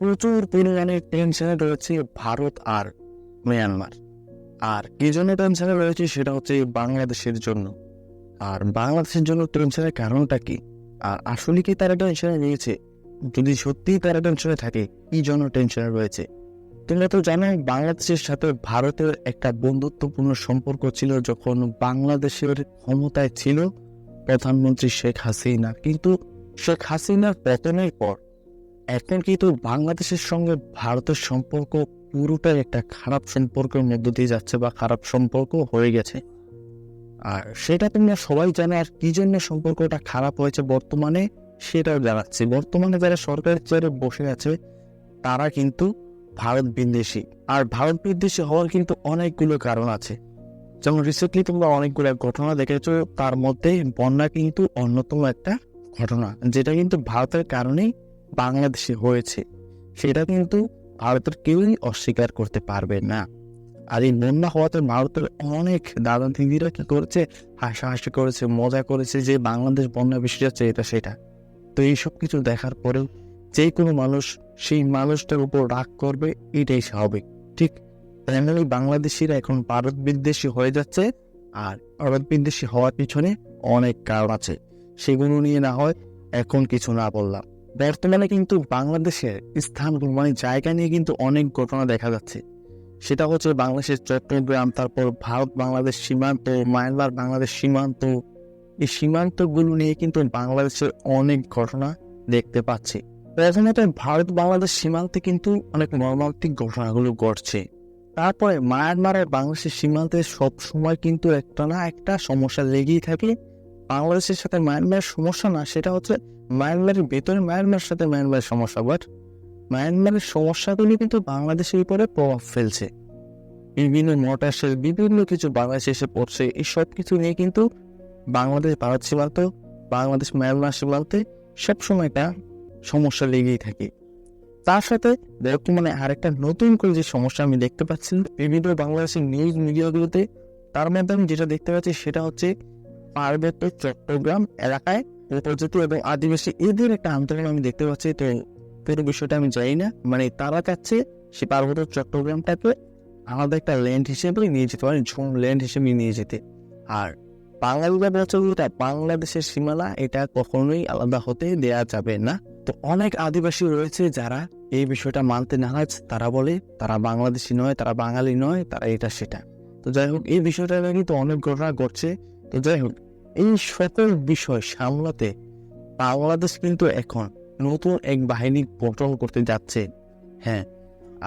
প্রচুর পরিমাণে টেনশনে রয়েছে ভারত আর মিয়ানমার আর কি জন্য টেনশনে রয়েছে সেটা হচ্ছে বাংলাদেশের জন্য। আর বাংলাদেশের জন্য টেনশনের কারণটা কি? আর আসলে কি তারা টেনশনে নিয়েছে যদি সত্যিই তারা টেনশনে থাকে, কি জন্য টেনশনে রয়েছে? তোমরা তো জানো বাংলাদেশের সাথে ভারতের একটা বন্ধুত্বপূর্ণ সম্পর্ক ছিল যখন বাংলাদেশের ক্ষমতায় ছিল প্রধানমন্ত্রী শেখ হাসিনা। কিন্তু শেখ হাসিনার পতনের পর এখন কিন্তু বাংলাদেশের সঙ্গে ভারতের সম্পর্ক পুরোটাই একটা খারাপ সম্পর্কের মধ্য দিয়ে যাচ্ছে বা খারাপ সম্পর্ক হয়ে গেছে? আর সেটা তোমরা সবাই জানে, আর কি জন্য সম্পর্কটা খারাপ হয়েছে বর্তমানে সেটাও জানাচ্ছি। বর্তমানে যারা সরকারের চেয়ারে বসে আছে, তারা কিন্তু ভারত বিদ্বেষী। আর ভারত বিদ্বেষী হওয়ার কিন্তু অনেকগুলো কারণ আছে। যেমন রিসেন্টলি তোমরা অনেকগুলো ঘটনা দেখেছ, তার মধ্যে বন্যা কিন্তু অন্যতম একটা ঘটনা, যেটা কিন্তু ভারতের কারণেই বাংলাদেশে হয়েছে, সেটা কিন্তু ভারতের কেউই অস্বীকার করতে পারবে না। আর এই বন্যা হওয়াতে ভারতের অনেক দাদা দিদিরা কি করেছে? হাসাহাসি করেছে, মজা করেছে যে বাংলাদেশ বন্যা বেশি যাচ্ছে, এটা সেটা। তো এইসব কিছু দেখার পরেও যে কোনো মানুষ সেই মানুষটার উপর রাগ করবে, এটাই স্বাভাবিক। ঠিক তেমনি বাংলাদেশিরা এখন ভারত বিদ্বেষী হয়ে যাচ্ছে, আর ভারত বিদ্বেষী হওয়ার পিছনে অনেক কারণ আছে। সেগুলো নিয়ে না হয় এখন কিছু না বললাম। বর্তমানে কিন্তু বাংলাদেশের স্থানগুলো মানে জায়গা নিয়ে কিন্তু অনেক ঘটনা দেখা যাচ্ছে। সেটা হচ্ছে বাংলাদেশের চট্টগ্রাম, তারপর ভারত, বাংলাদেশ সীমান্ত, মায়ানমার, বাংলাদেশ সীমান্ত। এই সীমান্তগুলো নিয়ে কিন্তু বাংলাদেশের অনেক ঘটনা দেখতে পাচ্ছি। প্রথমত ভারত, বাংলাদেশ সীমান্তে কিন্তু অনেক মর্মান্তিক ঘটনাগুলো ঘটছে। তারপরে মায়ানমার আর বাংলাদেশের সীমান্তে সব সময় কিন্তু একটা না একটা সমস্যা লেগেই থাকে। বাংলাদেশের সাথে মায়ানমারের সমস্যা না, সেটা হচ্ছে মায়ানমারের ভেতরে মায়ানমারের সাথে মায়ানমারের সমস্যা বাট মায়ানমারের সমস্যাগুলি কিন্তু বাংলাদেশের উপরে প্রভাব ফেলছে। বিভিন্ন মোটরসেল বিভিন্ন কিছু বাংলাদেশে এসে পড়ছে, এই সব কিছু নিয়ে কিন্তু বাংলাদেশ ভারত সীমান্ত, বাংলাদেশ মায়ানমার সীমান্তে সবসময় একটা সমস্যা লেগেই থাকে। তার সাথে বর্তমানে আরেকটা নতুন করে যে সমস্যা আমি দেখতে পাচ্ছি, বিভিন্ন বাংলাদেশের নিউজ মিডিয়াগুলোতে তার মধ্যে আমি যেটা দেখতে পাচ্ছি সেটা হচ্ছে পার্বত্য চট্টগ্রাম এলাকায় উপজাতি এবং আদিবাসী এদের একটা আন্দোলন আমি দেখতে পাচ্ছি। তো পুরো বিষয়টা আমি জানি না। মানে তারা চাচ্ছে সে পার্বত্য চট্টগ্রামটাকে আলাদা একটা ল্যান্ড হিসেবে নিয়ে যেতে পারে, ঝুম ল্যান্ড হিসেবে নিয়ে যেতে। আর বাঙালিরা বলতে বাংলাদেশের সীমানা এটা কখনোই আলাদা হতে দেয়া যাবে না। তো অনেক আদিবাসী রয়েছে যারা এই বিষয়টা মানতে নারাজ। তারা বলে, তারা বাংলাদেশি নয়, তারা বাঙালি নয়, তারা এটা সেটা। তো যাই হোক, এই বিষয়টা নিয়ে কিন্তু অনেক ঘটনা ঘটছে। তো যাই হোক এই সকল বিষয় সামলাতে বাংলাদেশ কিন্তু এখন নতুন এক বাহিনী গঠন করতে যাচ্ছে। হ্যাঁ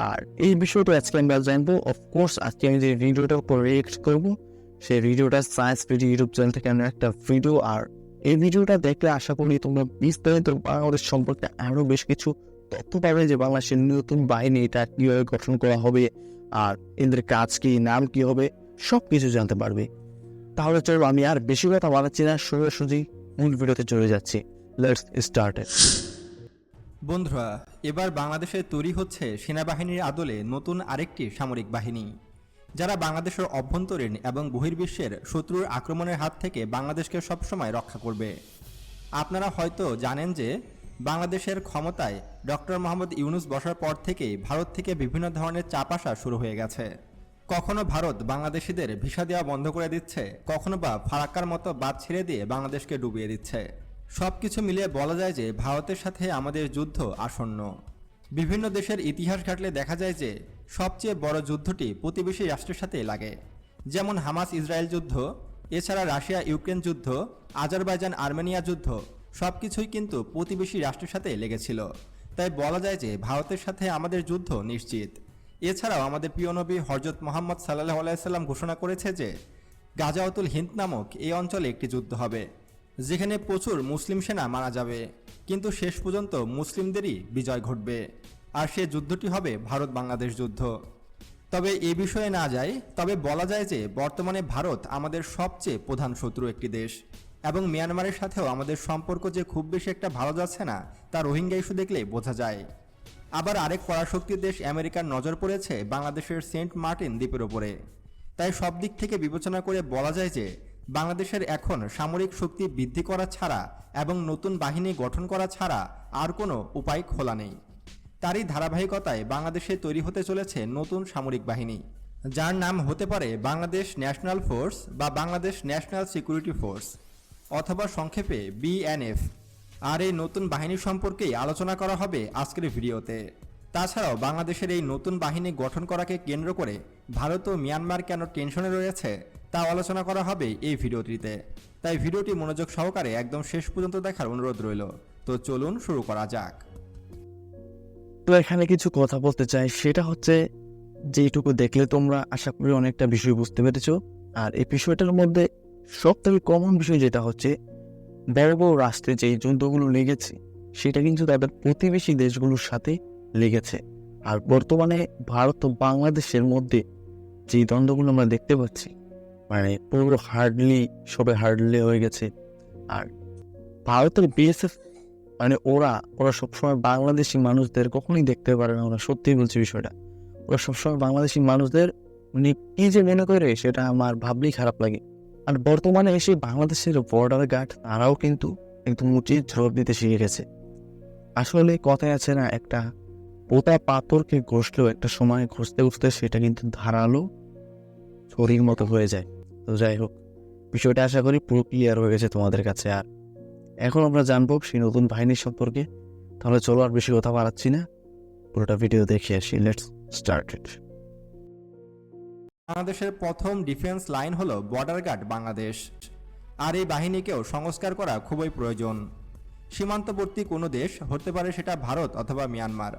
আর এই বিষয়টা আজকে আমরা জানব। অফকোর্স আজকে আমি যে ভিডিওটার উপর রিয়েক্ট করব, সেই ভিডিওটা সায়েন্স ভিডিও ইউটিউব চ্যানেল থেকে আমি একটা ভিডিও আর এই ভিডিওটা দেখলে আশা করি তোমরা বিস্তারিত বাংলাদেশ সম্পর্কে আরও বেশ কিছু তথ্য পাবে যে বাংলাদেশের নতুন বাহিনী এটা কীভাবে গঠন করা হবে, আর এদের কাজ কি, নাম কি হবে সব কিছু জানতে পারবে। তাহলে চলো, আমি আর বেশি কথা বানাচ্ছি না সোজাসুজি মূল ভিডিওতে চলে যাচ্ছি। লেটস স্টার্ট বন্ধুরা, এবার বাংলাদেশে তৈরি হচ্ছে সেনাবাহিনীর আদলে নতুন আরেকটি সামরিক বাহিনী। যারা বাংলাদেশের অভ্যন্তরীণ এবং বহির্বিশ্বের শত্রুর আক্রমণের হাত থেকে বাংলাদেশকে সবসময় রক্ষা করবে। আপনারা হয়তো জানেন যে, বাংলাদেশের ক্ষমতায় ডক্টর মোহাম্মদ ইউনুস বসার পর থেকেই ভারত থেকে বিভিন্ন ধরনের চাপ আসা শুরু হয়ে গেছে। কখনো ভারত বাংলাদেশিদের ভিসা দেওয়া বন্ধ করে দিচ্ছে, কখনো বা ফারাক্কার মতো বাদ ছেড়ে দিয়ে বাংলাদেশকে ডুবিয়ে দিচ্ছে। সব কিছু মিলিয়ে বলা যায় যে ভারতের সাথে আমাদের যুদ্ধ আসন্ন। বিভিন্ন দেশের ইতিহাস ঘাটলে দেখা যায় যে সবচেয়ে বড় যুদ্ধটি প্রতিবেশী রাষ্ট্রের সাথে লাগে। যেমন হামাস ইসরায়েল যুদ্ধ, এছাড়া রাশিয়া ইউক্রেন যুদ্ধ, আজারবাইজান আর্মেনিয়া যুদ্ধ সব কিছুই কিন্তু প্রতিবেশী রাষ্ট্রের সাথে লেগেছিল। তাই বলা যায় যে ভারতের সাথে আমাদের যুদ্ধ নিশ্চিত। এছাড়াও আমাদের প্রিয় নবী হরজত মোহাম্মদ সাল্লাহ আলাইসাল্লাম ঘোষণা করেছে যে গাজাউতুল হিন্দ নামক এই অঞ্চলে একটি যুদ্ধ হবে, যেখানে প্রচুর মুসলিম সেনা মারা যাবে। কিন্তু শেষ পর্যন্ত মুসলিমদেরই বিজয় ঘটবে, আর সে যুদ্ধটি হবে ভারত বাংলাদেশ যুদ্ধ। তবে এ বিষয়ে না যায়, তবে বলা যায় যে বর্তমানে ভারত আমাদের সবচেয়ে প্রধান শত্রু একটি দেশ, এবং মিয়ানমারের সাথেও আমাদের সম্পর্ক যে খুব বেশি একটা ভালো যাচ্ছে না, তা রোহিঙ্গা ইস্যু দেখলে বোঝা যায়। আবার আরেক পরাশক্তির দেশ আমেরিকার নজর পড়েছে বাংলাদেশের সেন্ট মার্টিন দ্বীপের ওপরে তাই সব দিক থেকে বিবেচনা করে বলা যায় যে, বাংলাদেশের এখন সামরিক শক্তি বৃদ্ধি করা ছাড়া এবং নতুন বাহিনী গঠন করা ছাড়া আর কোনো উপায় খোলা নেই। তারই ধারাবাহিকতায় বাংলাদেশে তৈরি হতে চলেছে নতুন সামরিক বাহিনী, যার নাম হতে পারে বাংলাদেশ ন্যাশনাল ফোর্স বা বাংলাদেশ ন্যাশনাল সিকিউরিটি ফোর্স, অথবা সংক্ষেপে বিএনএফ। আর এই নতুন বাহিনী সম্পর্কেই আলোচনা করা হবে আজকের ভিডিওতে। তাছাড়াও বাংলাদেশের এই নতুন বাহিনী গঠন করাকে কেন্দ্র করে ভারত ও মিয়ানমার কেন টেনশনে রয়েছে তা আলোচনা করা হবে এই ভিডিওটিতে। তাই ভিডিওটি মনোযোগ সহকারে একদম শেষ পর্যন্ত দেখার অনুরোধ রইল। তো চলুন শুরু করা যাক। তো এখানে কিছু কথা বলতে চাই, সেটা হচ্ছে যেটুকু দেখলে তোমরা আশা করি অনেকটা বিষয় বুঝতে পেরেছ। আর এই বিষয়টার মধ্যে সব থেকে কমন বিষয় যেটা হচ্ছে বড় রাষ্ট্রে যে যুদ্ধগুলো লেগেছে, সেটা কিন্তু তাদের প্রতিবেশী দেশগুলোর সাথে লেগেছে। আর বর্তমানে ভারত ও বাংলাদেশের মধ্যে যে দ্বন্দ্বগুলো আমরা দেখতে পাচ্ছি মানে পুরো হার্ডলি সবে হার্ডলি হয়ে গেছে। আর ভারতের বিএসএফ মানে ওরা ওরা সবসময় বাংলাদেশি মানুষদের কখনোই দেখতে পারে না, ওরা সত্যিই বলছে বিষয়টা। ওরা সবসময় বাংলাদেশি মানুষদের মানে কি যে মনে করে সেটা আমার ভাবলেই খারাপ লাগে। আর বর্তমানে এসে বাংলাদেশের বর্ডার গার্ড তারাও কিন্তু একদম উচিত জবাব দিতে শিখে গেছে। আসলে কথায় আছে না, একটা পোতা পাথরকে ঘষলেও একটা সময় ঘষতে ঘষতে সেটা কিন্তু ধারালো ছড়ির মতো হয়ে যায়। তো যাই হোক, বিষয়টা আশা করি পুরো ক্লিয়ার হয়ে গেছে তোমাদের কাছে। আর এখন আমরা জানব সেই নতুন বাহিনীর সম্পর্কে। তাহলে চলো আর বেশি কথা বাড়াচ্ছি না। পুরোটা ভিডিও দেখে আসি। লেটস স্টার্ট ইট বাংলাদেশের প্রথম ডিফেন্স লাইন হলো বর্ডার গার্ড বাংলাদেশ। আর এই বাহিনীকেও সংস্কার করা খুবই প্রয়োজন। সীমান্তবর্তী কোনো দেশ হতে পারে সেটা ভারত অথবা মিয়ানমার।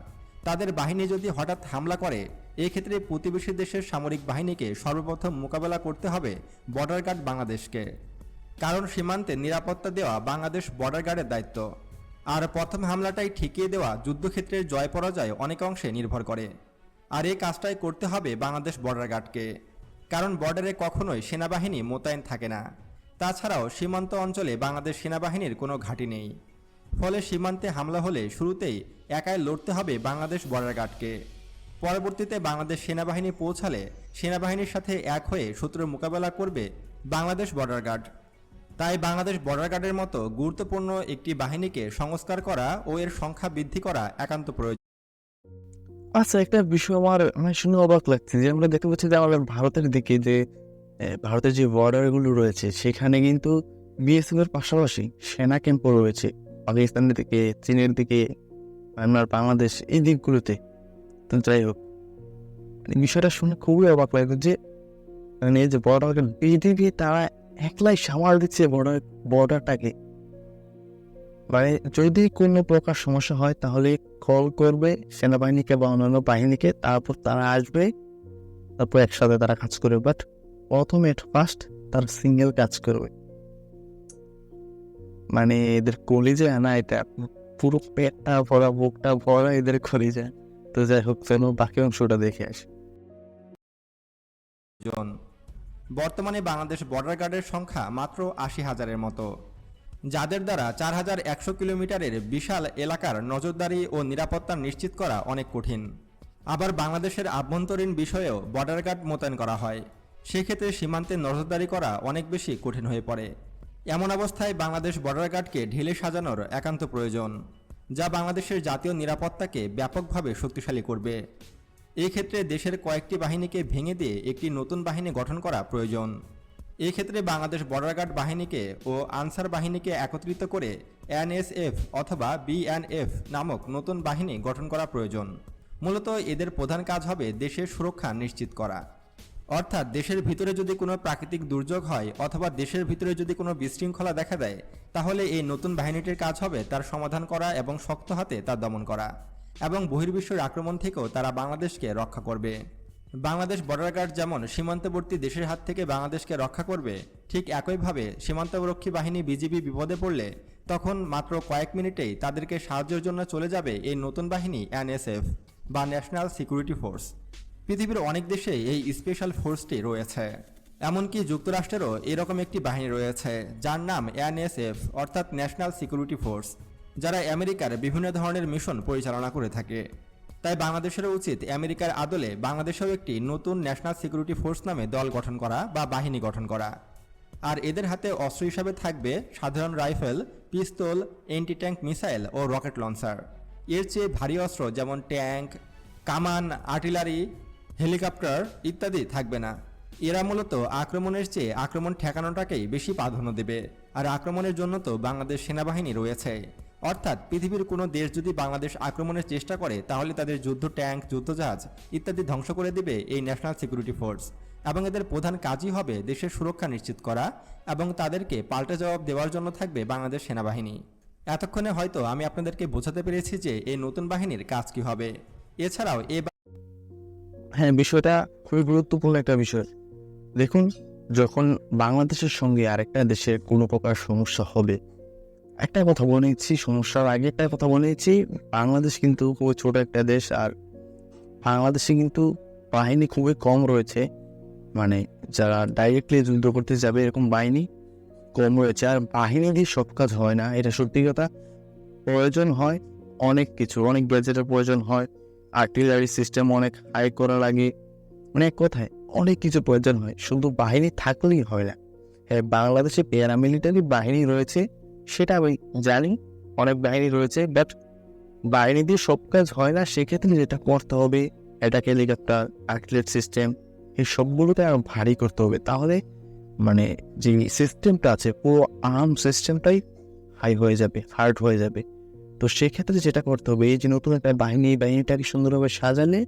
তাদের বাহিনী যদি হঠাৎ হামলা করে, এক্ষেত্রে প্রতিবেশী দেশের সামরিক বাহিনীকে সর্বপ্রথম মোকাবেলা করতে হবে বর্ডার গার্ড বাংলাদেশকে। কারণ সীমান্তে নিরাপত্তা দেওয়া বাংলাদেশ বর্ডার গার্ডের দায়িত্ব। আর প্রথম হামলাটাই ঠেকিয়ে দেওয়া যুদ্ধক্ষেত্রের জয় পরাজয় অনেক অংশে নির্ভর করে। আর এই কাজটাই করতে হবে বাংলাদেশ বর্ডার গার্ডকে কারণ বর্ডারে কখনোই সেনাবাহিনী মোতায়েন থাকে না। তাছাড়াও সীমান্ত অঞ্চলে বাংলাদেশ সেনাবাহিনীর কোনো ঘাঁটি নেই। ফলে সীমান্তে হামলা হলে শুরুতেই একাই লড়তে হবে বাংলাদেশ বর্ডার গার্ডকে পরবর্তীতে বাংলাদেশ সেনাবাহিনী পৌঁছালে সেনাবাহিনীর সাথে এক হয়ে শত্রুর মোকাবেলা করবে বাংলাদেশ বর্ডার গার্ড তাই বাংলাদেশ বর্ডার গার্ডের মতো গুরুত্বপূর্ণ একটি বাহিনীকে সংস্কার করা ও এর সংখ্যা বৃদ্ধি করা একান্ত প্রয়োজন। আচ্ছা একটা বিষয় আমার মানে শুনে অবাক লাগছে যে আমরা দেখতে পাচ্ছি যে আমাদের ভারতের দিকে যে ভারতের যে বর্ডারগুলো রয়েছে, সেখানে কিন্তু বিএসএফ এর পাশাপাশি সেনা ক্যাম্পও রয়েছে। পাকিস্তানের দিকে, চীনের দিকে আপনার বাংলাদেশ, এই দিকগুলোতে। তো যাই হোক মানে বিষয়টা শুনে খুবই অবাক লাগে যে মানে যে বর্ডার বিজেপি তারা একলাই সামাল দিচ্ছে বর্ডার বর্ডারটাকে মানে যদি কোনো প্রকার সমস্যা হয়, তাহলে কল করবে সেনাবাহিনীকে বা অন্যান্য বাহিনীকে, তারপর তারা আসবে, তারপর একসাথে তারা কাজ করবে। বাট প্রথমে ফার্স্ট তারা সিঙ্গেল কাজ করবে। মানে এদের কলিজা না এটা, পুরো পেটটা ভরা, বুকটা ভরা এদের কলিজা। তো যাই হোক যেন বাকি অংশটা দেখে আসি। জন, বর্তমানে বাংলাদেশ বর্ডার গার্ডের সংখ্যা মাত্র আশি হাজারের মতো। যাদের দ্বারা চার হাজার একশো কিলোমিটারের বিশাল এলাকার নজরদারি ও নিরাপত্তা নিশ্চিত করা অনেক কঠিন। আবার বাংলাদেশের আভ্যন্তরীণ বিষয়েও বর্ডার গার্ড মোতায়েন করা হয়। সেক্ষেত্রে সীমান্তে নজরদারি করা অনেক বেশি কঠিন হয়ে পড়ে। এমন অবস্থায় বাংলাদেশ বর্ডার গার্ডকে ঢেলে সাজানোর একান্ত প্রয়োজন, যা বাংলাদেশের জাতীয় নিরাপত্তাকে ব্যাপকভাবে শক্তিশালী করবে। এই ক্ষেত্রে দেশের কয়েকটি বাহিনীকে ভেঙে দিয়ে একটি নতুন বাহিনী গঠন করা প্রয়োজন। এই ক্ষেত্রে বাংলাদেশ বর্ডার গার্ড বাহিনীকে ও আনসার বাহিনীকে একত্রিত করে এনএসএফ অথবা বিএনএফ নামক নতুন বাহিনী গঠন করা প্রয়োজন। মূলত এদের প্রধান কাজ হবে দেশের সুরক্ষা নিশ্চিত করা। অর্থাৎ দেশের ভিতরে যদি কোনো প্রাকৃতিক দুর্যোগ হয় অথবা দেশের ভিতরে যদি কোনো বিশৃঙ্খলা দেখা দেয়, তাহলে এই নতুন বাহিনীটির কাজ হবে তার সমাধান করা এবং শক্ত হাতে তা দমন করা এবং বহির্বিশ্বের আক্রমণ থেকেও তারা বাংলাদেশকে রক্ষা করবে। বাংলাদেশ বর্ডার গার্ড যেমন সীমান্তবর্তী দেশের হাত থেকে বাংলাদেশকে রক্ষা করবে, ঠিক একইভাবে সীমান্তরক্ষী বাহিনী বিজিবি বিপদে পড়লে তখন মাত্র কয়েক মিনিটেই তাদেরকে সাহায্যের জন্য চলে যাবে এই নতুন বাহিনী এনএসএফ বা ন্যাশনাল সিকিউরিটি ফোর্স। পৃথিবীর অনেক দেশে এই স্পেশাল ফোর্সটি রয়েছে। এমনকি যুক্তরাষ্ট্রেরও এরকম একটি বাহিনী রয়েছে, যার নাম এনএসএফ, অর্থাৎ ন্যাশনাল সিকিউরিটি ফোর্স, যারা আমেরিকার বিভিন্ন ধরনের মিশন পরিচালনা করে থাকে। তাই বাংলাদেশের উচিত আমেরিকার আদলে বাংলাদেশেও একটি নতুন ন্যাশনাল সিকিউরিটি ফোর্স নামে দল গঠন করা বা বাহিনী গঠন করা। আর এদের হাতে অস্ত্র হিসাবে থাকবে সাধারণ rifle, pistol anti tank missile ও রকেট লঞ্চার। এর চেয়ে ভারী অস্ত্র যেমন ট্যাঙ্ক, কামান, আর্টিলারি, হেলিকপ্টার ইত্যাদি থাকবে না। এরা মূলত আক্রমণের চেয়ে আক্রমণ ঠেকানোটাকেই বেশি প্রাধান্য দেবে। আর আক্রমণের জন্য তো বাংলাদেশ সেনাবাহিনী রয়েছে। অর্থাৎ পৃথিবীর কোনো দেশ যদি বাংলাদেশ আক্রমণের চেষ্টা করে, তাহলে তাদের যুদ্ধ ট্যাঙ্ক, যুদ্ধজাহাজ ইত্যাদি ধ্বংস করে দেবে এই ন্যাশনাল সিকিউরিটি ফোর্স এবং এদের প্রধান কাজই হবে দেশের সুরক্ষা নিশ্চিত করা এবং তাদেরকে পাল্টা জবাব দেওয়ার জন্য থাকবে বাংলাদেশ সেনাবাহিনী। এতক্ষণে হয়তো আমি আপনাদেরকে বোঝাতে পেরেছি যে এই নতুন বাহিনীর কাজ কি হবে। এছাড়াও এ হ্যাঁ বিষয়টা খুবই গুরুত্বপূর্ণ একটা বিষয়। দেখুন, যখন বাংলাদেশের সঙ্গে আরেকটা দেশের কোনো প্রকার সমস্যা হবে একটা কথা বলে নিচ্ছি, সমস্যার আগে একটা কথা বলে নিচ্ছি, বাংলাদেশ কিন্তু খুবই ছোট একটা দেশ আর বাংলাদেশে কিন্তু বাহিনী খুবই কম রয়েছে। মানে যারা ডাইরেক্টলি যুদ্ধ করতে যাবে এরকম বাহিনী কম রয়েছে। আর বাহিনী দিয়ে সব কাজ হয় না, এটা সত্যি কথা। প্রয়োজন হয় অনেক কিছু, অনেক বাজেটের প্রয়োজন হয় আর্টিলারি সিস্টেম অনেক হাই করা লাগে মানে এক কথায় অনেক কিছু প্রয়োজন হয়। শুধু বাহিনী থাকলেই হয় না। হ্যাঁ বাংলাদেশে প্যারামিলিটারি বাহিনী রয়েছে। সেটা আমি জানি, অনেক বাহিনী রয়েছে বাট বাহিনী দিয়ে সব কাজ হয় না, সেক্ষেত্রে যেটা করতে হবে এটা হেলিকপ্টার আর্টিলারি সিস্টেম এই সবগুলোতে আরও ভারী করতে হবে। তাহলে মানে যে সিস্টেমটা আছে, পুরো আর্ম সিস্টেমটাই হাই হয়ে যাবে হার্ড হয়ে যাবে। তো সেক্ষেত্রে যেটা করতে হবে, এই যে নতুন একটা বাহিনী, বাহিনীটাকে সুন্দরভাবে সাজালে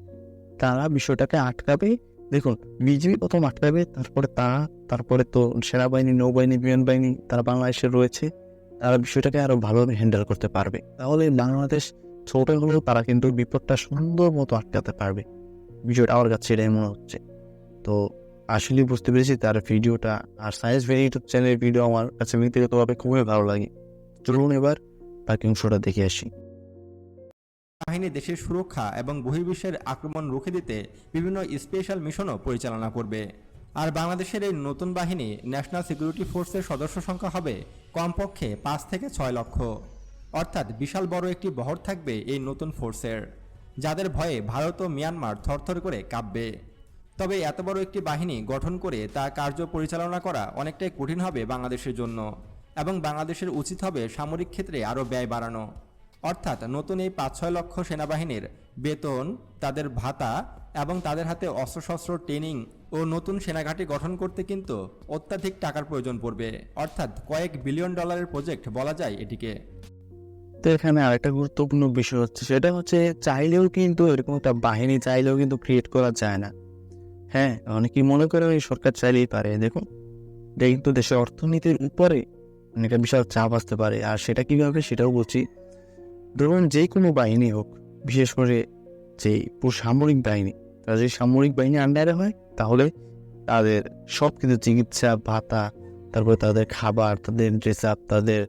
তারা বিষয়টাকে আটকাবে। দেখুন বিজেপি প্রথম আটকাবে, তারপরে তারা, তারপরে তো সেনাবাহিনী, নৌবাহিনী বিমান বাহিনী তারা বাংলাদেশে রয়েছে। তারা বিষয়টাকে আরও ভালোভাবে হ্যান্ডেল করতে পারবে। তাহলে বাংলাদেশ ছোট হলেও তারা কিন্তু বিপদটা সুন্দর মতো আটকাতে পারবে। বিষয়টা আমার কাছে এটাই মনে হচ্ছে। তো আসলে বুঝতে পেরেছি তার ভিডিওটা। আর সায়েন্স ভেরি ইউটিউব চ্যানেলের ভিডিও আমার কাছে ব্যক্তিগতভাবে খুবই ভালো লাগে। চলুন এবার বাকি অংশটা দেখে আসি। বাহিনী দেশের সুরক্ষা এবং বহির্বিশ্বের আক্রমণ রুখে দিতে বিভিন্ন স্পেশাল মিশনও পরিচালনা করবে। আর বাংলাদেশের এই নতুন বাহিনী ন্যাশনাল সিকিউরিটি ফোর্সের সদস্য সংখ্যা হবে কমপক্ষে পাঁচ থেকে ছয় লক্ষ। অর্থাৎ বিশাল বড় একটি বহর থাকবে এই নতুন ফোর্সের, যাদের ভয়ে ভারত ও মিয়ানমার থরথর করে কাঁপবে। তবে এত বড় একটি বাহিনী গঠন করে তা কার্য পরিচালনা করা অনেকটাই কঠিন হবে বাংলাদেশের জন্য এবং বাংলাদেশের উচিত হবে সামরিক ক্ষেত্রে আরও ব্যয় বাড়ানো। অর্থাৎ নতুন এই পাঁচ ছয় লক্ষ সেনাবাহিনীর বেতন, তাদের ভাতা এবং তাদের হাতে অস্ত্রশস্ত্র, ট্রেনিং ও নতুন সেনাঘাঁটি গঠন করতে কিন্তু অত্যাধিক টাকার প্রয়োজন পড়বে। অর্থাৎ কয়েক বিলিয়ন ডলারের প্রজেক্ট বলা যায় এটিকে। তো এখানে আরেকটা গুরুত্বপূর্ণ বিষয় হচ্ছে, সেটা হচ্ছে চাইলেও কিন্তু এরকম একটা বাহিনী চাইলেও কিন্তু ক্রিয়েট করা যায় না। হ্যাঁ অনেকেই মনে করে ওই সরকার চাইলেই পারে। দেখুন, এটা কিন্তু দেশের অর্থনীতির উপরে অনেকটা বিশাল চাপ আসতে পারে। আর সেটা কীভাবে সেটাও বলছি ধরুন যে কোনো বাহিনী হোক, বিশেষ করে যে সামরিক বাহিনী, তারা যদি সামরিক বাহিনী আন্ডারে হয়, তাহলে তাদের সব কিছু চিকিৎসা, ভাতা, তারপরে তাদের খাবার, তাদের ড্রেস আপ তাদের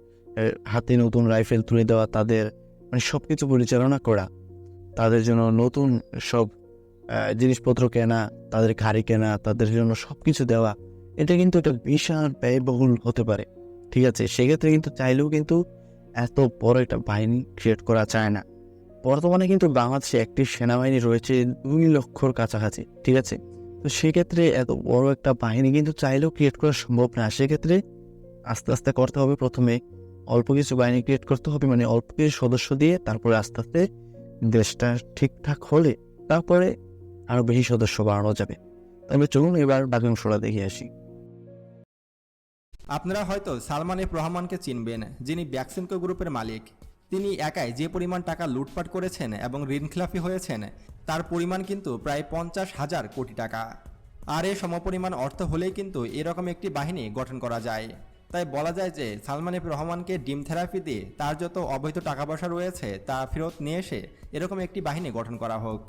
হাতে নতুন রাইফেল তুলে দেওয়া, তাদের মানে সব কিছু পরিচালনা করা। তাদের জন্য নতুন সব জিনিসপত্র কেনা, তাদের গাড়ি কেনা, তাদের জন্য সব কিছু দেওয়া, এটা কিন্তু একটা বিশাল ব্যয়বহুল হতে পারে। ঠিক আছে? সেক্ষেত্রে কিন্তু চাইলেও কিন্তু এত বড় একটা বাহিনী ক্রিয়েট করা যায় না। বর্তমানে কিন্তু বাংলাদেশে একটি সেনাবাহিনী রয়েছে দুই লক্ষর কাছাকাছি, ঠিক আছে? তো সেক্ষেত্রে এত বড় একটা বাহিনী কিন্তু চাইলেও ক্রিয়েট করা সম্ভব না। সেক্ষেত্রে আস্তে আস্তে করতে হবে প্রথমে অল্প কিছু বাহিনী ক্রিয়েট করতে হবে মানে অল্প কিছু সদস্য দিয়ে তারপরে আস্তে আস্তে দেশটা ঠিকঠাক হলে তারপরে আরও বেশি সদস্য বাড়ানো যাবে। তবে চলুন এবার বাকি অংশটা দেখে আসি। আপনারা হয়তো সালমান এফ রহমানকে চিনবেন, যিনি ব্যাকসিনকো গ্রুপের মালিক। তিনি একাই যে পরিমাণ টাকা লুটপাট করেছেন এবং ঋণখেলাপি হয়েছেন, তার পরিমাণ কিন্তু প্রায় পঞ্চাশ হাজার কোটি টাকা। আর এই সমপরিমাণ অর্থ হলেই কিন্তু এরকম একটি বাহিনী গঠন করা যায়। তাই বলা যায় যে, সালমান এফ রহমানকে ডিম থেরাপি দিয়ে তার যত অবৈধ টাকা পয়সা রয়েছে, তা ফেরত নিয়ে এসে এরকম একটি বাহিনী গঠন করা হোক।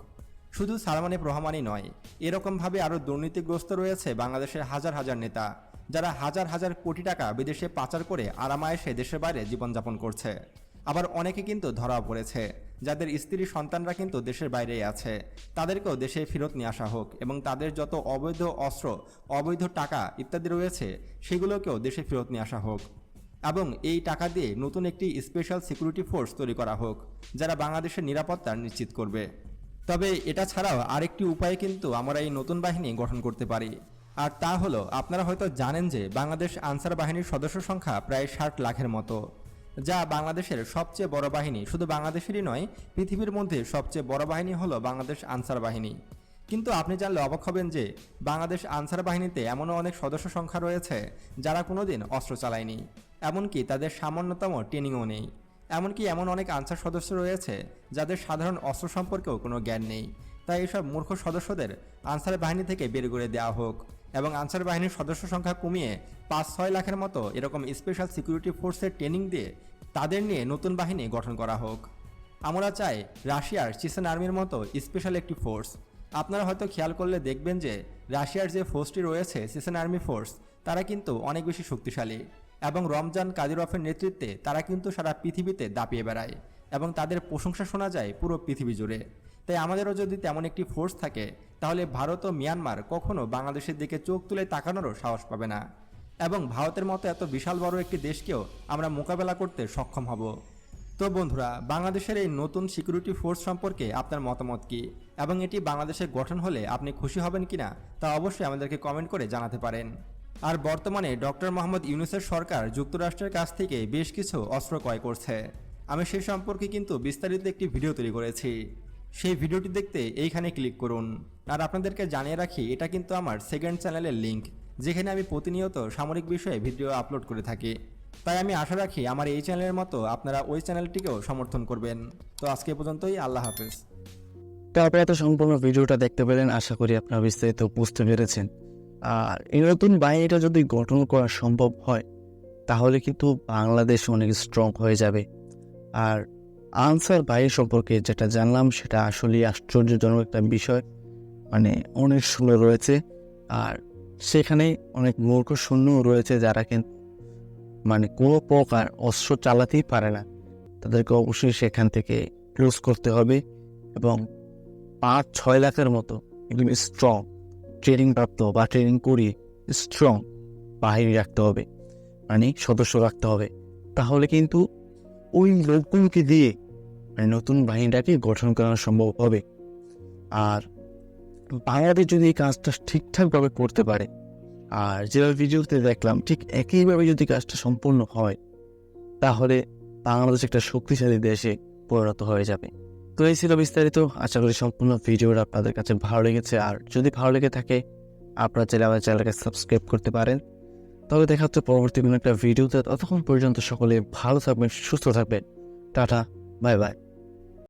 শুধু সালমান এফ রহমানই নয়, এরকমভাবে আরও দুর্নীতিগ্রস্ত রয়েছে বাংলাদেশের হাজার হাজার নেতা। যারা হাজার হাজার কোটি টাকা বিদেশে পাচার করে আরামায়েসে দেশের বাইরে জীবনযাপন করছে। আবার অনেকে কিন্তু ধরা পড়েছে। যাদের স্ত্রী সন্তানরা কিন্তু দেশের বাইরেই আছে। তাদেরকেও দেশে ফেরত নিয়ে আসা হোক এবং তাদের যত অবৈধ অস্ত্র, অবৈধ টাকা ইত্যাদি রয়েছে, সেগুলোকেও দেশে ফেরত নিয়ে আসা হোক। এবং এই টাকা দিয়ে নতুন একটি স্পেশাল সিকিউরিটি ফোর্স তৈরি করা হোক, যারা বাংলাদেশের নিরাপত্তা নিশ্চিত করবে। তবে এটা ছাড়াও আরেকটি উপায়ে কিন্তু আমরা এই নতুন বাহিনী গঠন করতে পারি। আর তা হলো, আপনারা হয়তো জানেন যে বাংলাদেশ আনসার বাহিনীর সদস্য সংখ্যা প্রায় ষাট লাখের মতো, যা বাংলাদেশের সবচেয়ে বড় বাহিনী। শুধু বাংলাদেশেরই নয়, পৃথিবীর মধ্যে সবচেয়ে বড় বাহিনী হলো বাংলাদেশ আনসার বাহিনী। কিন্তু আপনি জানলে অবাক হবেন যে বাংলাদেশ আনসার বাহিনীতে এমনও অনেক সদস্য সংখ্যা রয়েছে, যারা কোনোদিন অস্ত্র চালায়নি। এমনকি তাদের সামান্যতম ট্রেনিংও নেই। এমনকি এমন অনেক আনসার সদস্য রয়েছে, যাদের সাধারণ অস্ত্র সম্পর্কেও কোনো জ্ঞান নেই। তাই এসব মূর্খ সদস্যদের আনসার বাহিনী থেকে বের করে দেওয়া হোক। এবং আনসার বাহিনীর সদস্য সংখ্যা কমিয়ে পাঁচ ছয় লাখের মতো এরকম স্পেশাল সিকিউরিটি ফোর্সের ট্রেনিং দিয়ে তাদের নিয়ে নতুন বাহিনী গঠন করা হোক। আমরা চাই রাশিয়ার চিসেন আর্মির মতো স্পেশাল একটি ফোর্স আপনারা হয়তো খেয়াল করলে দেখবেন যে রাশিয়ার যে ফোর্সটি রয়েছে চিসেন আর্মি ফোর্স তারা কিন্তু অনেক বেশি শক্তিশালী এবং রমজান কাদিরফের নেতৃত্বে তারা কিন্তু সারা পৃথিবীতে দাপিয়ে বেড়ায় এবং তাদের প্রশংসা শোনা যায় পুরো পৃথিবী জুড়ে। তাই আমাদেরও যদি তেমন একটি ফোর্স থাকে, তাহলে ভারত ও মিয়ানমার কখনো বাংলাদেশের দিকে চোখ তুলে তাকানোরও সাহস পাবে না। এবং ভারতের মতো এত বিশাল বড় একটি দেশকেও আমরা মোকাবেলা করতে সক্ষম হব। তো বন্ধুরা, বাংলাদেশের এই নতুন সিকিউরিটি ফোর্স সম্পর্কে আপনার মতামত কি? এবং এটি বাংলাদেশে গঠন হলে আপনি খুশি হবেন কিনা, তা অবশ্যই আমাদেরকে কমেন্ট করে জানাতে পারেন। আর বর্তমানে ডক্টর মোহাম্মদ ইউনুসের সরকার যুক্তরাষ্ট্রের কাছ থেকে বেশ কিছু অস্ত্র ক্রয় করছে। আমি সে সম্পর্কে কিন্তু বিস্তারিত একটি ভিডিও তৈরি করেছি। সেই ভিডিওটি দেখতে এইখানে ক্লিক করুন। আর আপনাদেরকে জানিয়ে রাখি, এটা কিন্তু আমার সেকেন্ড চ্যানেলের লিঙ্ক যেখানে আমি প্রতিনিয়ত সামরিক বিষয়ে ভিডিও আপলোড করে থাকি। তাই আমি আশা রাখি আমার এই চ্যানেলের মতো আপনারা ওই চ্যানেলটিকেও সমর্থন করবেন। তো আজকে পর্যন্তই, আল্লাহ হাফেজ। তো আপনারা এত সম্পূর্ণ ভিডিওটা দেখতে পেলেন, আশা করি আপনারা বিস্তারিত বুঝতে পেরেছেন। আর এই নতুন বাহিনীটা যদি গঠন করা সম্ভব হয়, তাহলে কিন্তু বাংলাদেশ অনেক স্ট্রং হয়ে যাবে। আর আনসার বাহিনী সম্পর্কে যেটা জানলাম, সেটা আসলেই আশ্চর্যজনক একটা বিষয়। মানে অনেক সময় রয়েছে। আর সেখানে অনেক মূর্খ সৈন্যও রয়েছে যারা কিন্তু মানে কোনো প্রকার অস্ত্র চালাতেই পারে না। তাদেরকে অবশ্যই সেখান থেকে ক্লোজ করতে হবে এবং পাঁচ, ছয় লাখের মতো একদম স্ট্রং ট্রেনিং প্রাপ্ত বা ট্রেনিং করিয়ে স্ট্রং বাহিনী রাখতে হবে। মানে সদস্য রাখতে হবে। তাহলে কিন্তু ওই লোকগুলোকে দিয়ে মানে নতুন বাহিনীটাকে গঠন করা সম্ভব হবে। আর বাংলাদেশ যদি এই কাজটা ঠিকঠাকভাবে করতে পারে, আর যেভাবে ভিডিওতে দেখলাম, ঠিক একইভাবে যদি কাজটা সম্পূর্ণ হয়, তাহলে বাংলাদেশ একটা শক্তিশালী দেশে পরিণত হয়ে যাবে। তো এই ছিল বিস্তারিত। আশা করি সম্পূর্ণ ভিডিওটা আপনাদের কাছে ভালো লেগেছে। আর যদি ভালো লেগে থাকে, আপনারা চাইলে আমাদের চ্যানেলকে সাবস্ক্রাইব করতে পারেন। তবে দেখা হচ্ছে পরবর্তী কোনো একটা ভিডিওতে। ততক্ষণ পর্যন্ত সকলে ভালো থাকবেন, সুস্থ থাকবেন। Tata, bye bye.